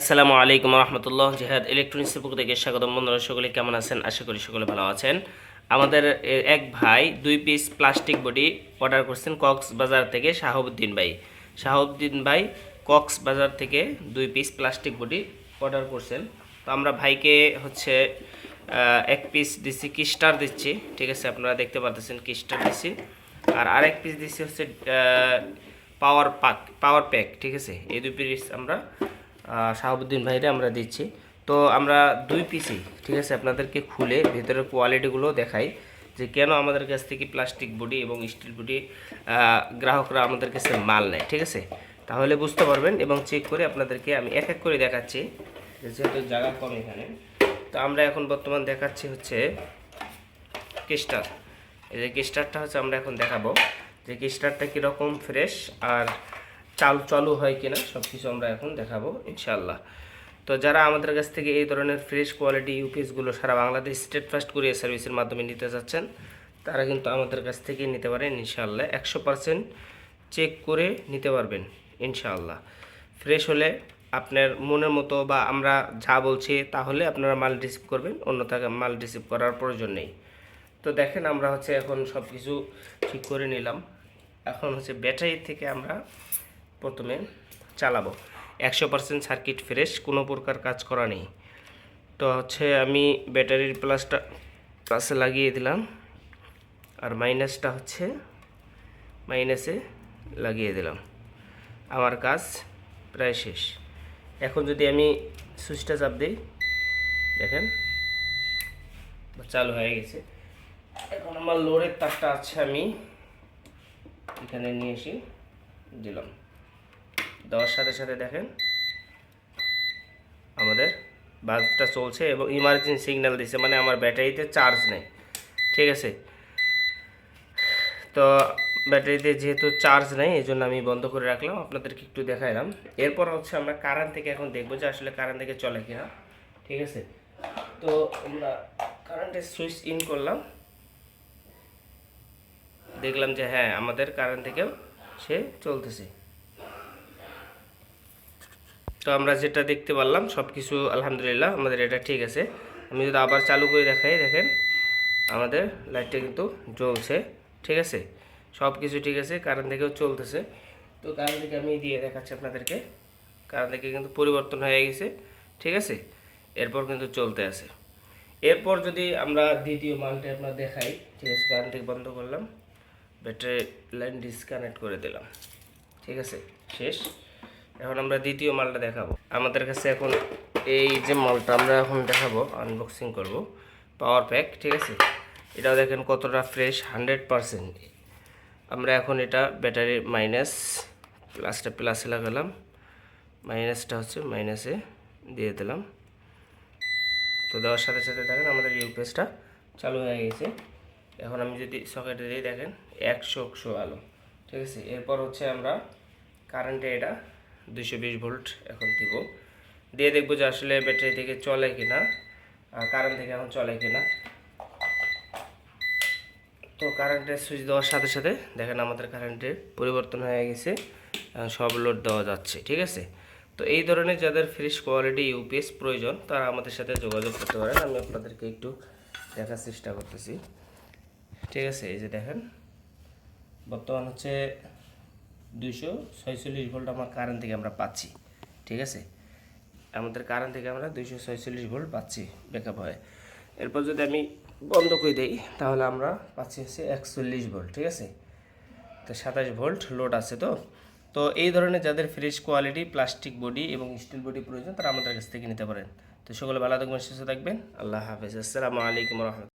আসসালামু আলাইকুম রহমতুল্লাহ জেহাদ ইলেকট্রনিক্সের পক্ষ থেকে স্বাগতম বন্ধুরা, সকলে কেমন আছেন? আশা করি সকলে ভালো আছেন। আমাদের এক ভাই দুই পিস প্লাস্টিক বডি অর্ডার করছেন কক্সবাজার থেকে শাহাবুদ্দিন ভাই। শাহাবুদ্দিন ভাই কক্সবাজার থেকে দুই পিস প্লাস্টিক বডি অর্ডার করছেন। তো আমরা ভাইকে হচ্ছে এক পিস দিচ্ছি, কিস্টার দিচ্ছি। ঠিক আছে, আপনারা দেখতে পাচ্ছেন কিস্টার দিচ্ছি। আর আরেক পিস দিচ্ছি হচ্ছে পাওয়ার পাক পাওয়ার প্যাক ঠিক আছে? এই দুই পিস আমরা শাহাবুদ্দিন ভাইরে আমরা দিচ্ছি। তো আমরা দুই পিসই ঠিক আছে, আপনাদেরকে খুলে ভেতরের কোয়ালিটিগুলো দেখাই যে কেন আমাদের কাছ থেকে প্লাস্টিক বডি এবং স্টিল বডি গ্রাহকরা আমাদের কাছে মাল নেয়, ঠিক আছে? তাহলে বুঝতে পারবেন এবং চেক করে আপনাদেরকে আমি এক এক করে দেখাচ্ছি, যেহেতু জায়গা কম এখানে। তো আমরা এখন বর্তমান দেখাচ্ছি হচ্ছে কিস্টার এই যে কিস্টারটা হচ্ছে আমরা এখন দেখাবো যে কিস্টারটা কীরকম ফ্রেশ আর চাল চালু হয় কিনা সব কিছু আমরা এখন দেখাবো ইনশাল্লাহ তো যারা আমাদের কাছ থেকে এই ধরনের ফ্রেশ কোয়ালিটি ইউপিএসগুলো সারা বাংলাদেশ স্টেট ফার্স্ট কুরিয়ার সার্ভিসের মাধ্যমে নিতে চাচ্ছেন, তারা কিন্তু আমাদের কাছ থেকে নিতে পারেন ইনশাল্লাহ একশো পারসেন্ট চেক করে নিতে পারবেন, ইনশাআল্লাহ। ফ্রেশ হলে আপনার মনের মতো বা আমরা যা বলছি তাহলে আপনারা মাল রিসিভ করবেন অন্যথাকে মাল রিসিভ করার প্রয়োজন নেই। তো দেখেন আমরা হচ্ছে এখন সব কিছু ঠিক করে নিলাম। এখন হচ্ছে ব্যাটারি থেকে আমরা প্রথমে চালাবো। একশো পার্সেন্ট সার্কিট ফ্রেশ কোনো প্রকার কাজ করা নেই। তো হচ্ছে আমি ব্যাটারির প্লাসটা প্লাসে লাগিয়ে দিলাম। আর মাইনাসটা হচ্ছে মাইনাসে লাগিয়ে দিলাম। আমার কাজ প্রায় শেষ। এখন যদি আমি সুইচটা চাপ দিই, দেখেন, চালু হয়ে গেছে। এখন আমার লোডের তারটা আছে আমি এখানে নিয়ে এসে দিলাম। দেওয়ার সাথে সাথে দেখেন আমাদের বাল্বটা চলছে এবং ইমার্জেন্সি সিগন্যাল দিছে মানে আমার ব্যাটারিতে চার্জ নেই। ঠিক আছে? তো ব্যাটারিতে যেহেতু চার্জ নেই, এই জন্য আমি বন্ধ করে রাখলাম। আপনাদেরকে একটু দেখাইলাম। এরপর হচ্ছে আমরা কারেন্ট থেকে এখন দেখব যে আসলে কারেন্ট থেকে চলে কিনা। ঠিক আছে? তো আমরা কারেন্টের সুইচ ইন করলাম। দেখলাম যে হ্যাঁ আমাদের কারেন্ট থেকেও সে চলতেছে। তো আমরা যেটা দেখতে পারলাম সব কিছু আলহামদুলিল্লাহ আমাদের এটা ঠিক আছে। আমি যদি আবার চালু করে দেখাই, দেখেন, আমাদের লাইটটা কিন্তু জ্বলছে, ঠিক আছে? সব কিছু ঠিক আছে কারেন্ট থেকেও চলতেছে। তো কারেন্ট থেকে আমি দিয়ে দেখাচ্ছি আপনাদেরকে। কারেন্ট থেকে কিন্তু পরিবর্তন হয়ে গেছে, ঠিক আছে? এরপর কিন্তু চলতে আছে। এরপর যদি আমরা দ্বিতীয় মানটা আপনার দেখাই ঠিক আছে থেকে বন্ধ করলাম ব্যাটারি লাইন ডিসকানেক্ট করে দিলাম, ঠিক আছে? শেষ। এখন আমরা দ্বিতীয় মালটা দেখাবো। আমাদের কাছে এখন এই যে মালটা আমরা এখন দেখাবো আনবক্সিং করব পাওয়ার প্যাক ঠিক আছে? এটাও দেখেন কতটা ফ্রেশ হান্ড্রেড পারসেন্ট আমরা এখন এটা ব্যাটারি মাইনাস প্লাসটা প্লাসে লাগালাম। মাইনাসটা হচ্ছে মাইনাসে দিয়ে দিলাম। তো দেওয়ার সাথে সাথে দেখেন আমাদের ইউপিএসটা চালু হয়ে গেছে। এখন আমি যদি সকেটে দিয়ে দেখেন একশো একশো আলো। ঠিক আছে? এরপর হচ্ছে আমরা কারেন্টে এটা দুশো বিশ ভোল্ট এখন দিব। দিয়ে দেখব যে আসলে ব্যাটারি থেকে চলে কিনা, আর কারেন্ট থেকে এখন চলে কিনা। তো কারেন্টের সুইচ দেওয়ার সাথে সাথে দেখেন আমাদের কারেন্টের পরিবর্তন হয়ে গেছে সব লোড দেওয়া যাচ্ছে, ঠিক আছে? তো এই ধরনের যাদের ফ্রেশ কোয়ালিটি ইউপিএস প্রয়োজন, তারা আমাদের সাথে যোগাযোগ করতে পারেন। আমি আপনাদেরকে একটু দেখার চেষ্টা করতেছি। ঠিক আছে, এই যে দেখেন। বর্তমান হচ্ছে দুইশো ছয়চল্লিশ ভোল্ট আমার কারেন্ট থেকে আমরা পাচ্ছি, ঠিক আছে? আমাদের কারেন্ট থেকে আমরা দুইশো ছয়চল্লিশ ভোল্ট পাচ্ছি ব্যাকআপ হয়। এরপর যদি আমি বন্ধ করে দিই, তাহলে আমরা পাচ্ছি হচ্ছে একচল্লিশ ভোল্ট, ঠিক আছে? তো সাতাশ ভোল্ট লোড আছে তো? তো এই ধরনের যাদের ফ্রেশ কোয়ালিটি প্লাস্টিক বডি এবং স্টিল বডি প্রয়োজন, তারা আমাদের কাছ থেকে নিতে পারেন। তো সকলে ভালো থাকবেন, সুস্থ থাকবেন। আল্লাহ হাফেজ। আসসালামু আলাইকুম রহমতুল্লাহ।